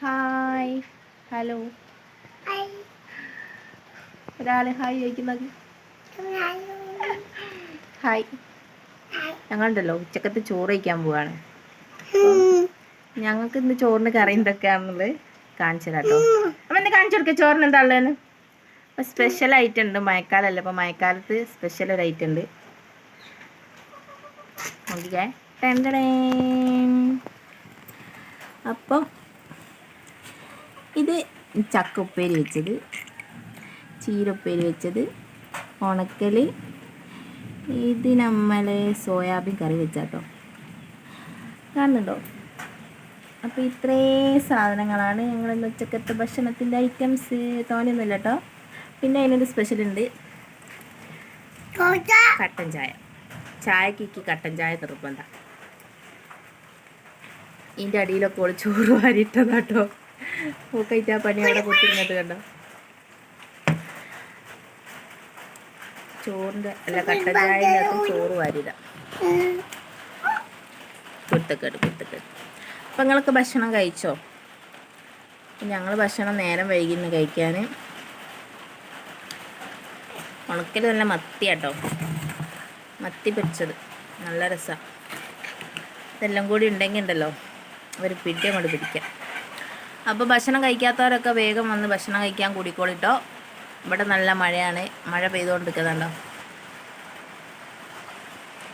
Hi hello ഒരാൾ hi ചോദിക്കുന്നത്. Hi ഞങ്ങളുണ്ടല്ലോ ഉച്ചക്കത്തെ ചോറ് കഴിക്കാൻ പോവാണ്. ഞങ്ങൾക്ക് ഇന്ന് ചോറിന് കറി എന്തൊക്കെയാണെന്നുള്ളത് കാണിച്ചു തരാം കേട്ടോ അപ്പം ഇന്ന് കാണിച്ചു കൊടുക്കുക ചോറിന് എന്താ ഉള്ളതെന്ന്. അപ്പം സ്പെഷ്യൽ ഐറ്റം ഉണ്ട് മഴക്കാലമല്ല അപ്പം മഴക്കാലത്ത് സ്പെഷ്യൽ ഒരു ഐറ്റം ഉണ്ട്. നോക്കിക്കേ. ടെൻഡടേ അപ്പം ഇത് ചക്ക ഉപ്പേരി വെച്ചത് ചീരപ്പേരി വെച്ചത് ഉണക്കൽ ഇത് നമ്മൾ സോയാബീൻ കറി വെച്ചാട്ടോ. കാണുന്നുണ്ടോ? അപ്പോൾ ഇത്രയും സാധനങ്ങളാണ് ഞങ്ങൾ ഇന്ന് ഉച്ചക്കത്തെ ഭക്ഷണത്തിന്റെ ഐറ്റംസ്. തോന്നിയൊന്നുമില്ല കേട്ടോ പിന്നെ അതിനൊരു സ്പെഷ്യൽ ഉണ്ട് കട്ടൻ ചായ. ചായക്കിക്ക് കട്ടൻ ചായ നിർബന്ധം. ഇതിന്റെ അടിയിലൊക്കെ ചോറ് വാരിയിട്ടതാട്ടോ. പൂക്കൈറ്റ് ആ പണി അവിടെ കുത്തിരുന്നത് കണ്ടോ? ചോറിന്റെ അല്ല കട്ടൻ ചോറ് വാരിത കുത്തക്കേട് കുത്തക്കേട് അപ്പം നിങ്ങൾക്ക് ഭക്ഷണം കഴിച്ചോ? ഞങ്ങൾ ഭക്ഷണം നേരം വൈകിന്ന് കഴിക്കാൻ ഉണക്കൽ നല്ല മത്തി കേട്ടോ മത്തി പൊരിച്ചത്. നല്ല രസമാണ് ഇതെല്ലാം കൂടി ഉണ്ടെങ്കിൽ ഉണ്ടല്ലോ. ഒരു പിടി അങ്ങോട്ട് പിടിക്കാം. അപ്പോൾ ഭക്ഷണം കഴിക്കാത്തവരൊക്കെ വേഗം വന്ന് ഭക്ഷണം കഴിക്കാൻ കൂടിക്കോളിട്ടോ. ഇവിടെ നല്ല മഴയാണ്. മഴ പെയ്തുകൊണ്ടിരിക്കുന്നുണ്ടോ?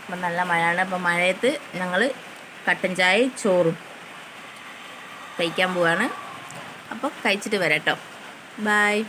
അപ്പം നല്ല മഴയാണ്. അപ്പം മഴയത്ത് ഞങ്ങൾ കട്ടൻ ചായ ചോറും കഴിക്കാൻ പോവാണ്. അപ്പോൾ കഴിച്ചിട്ട് വരാം കേട്ടോ ബായ്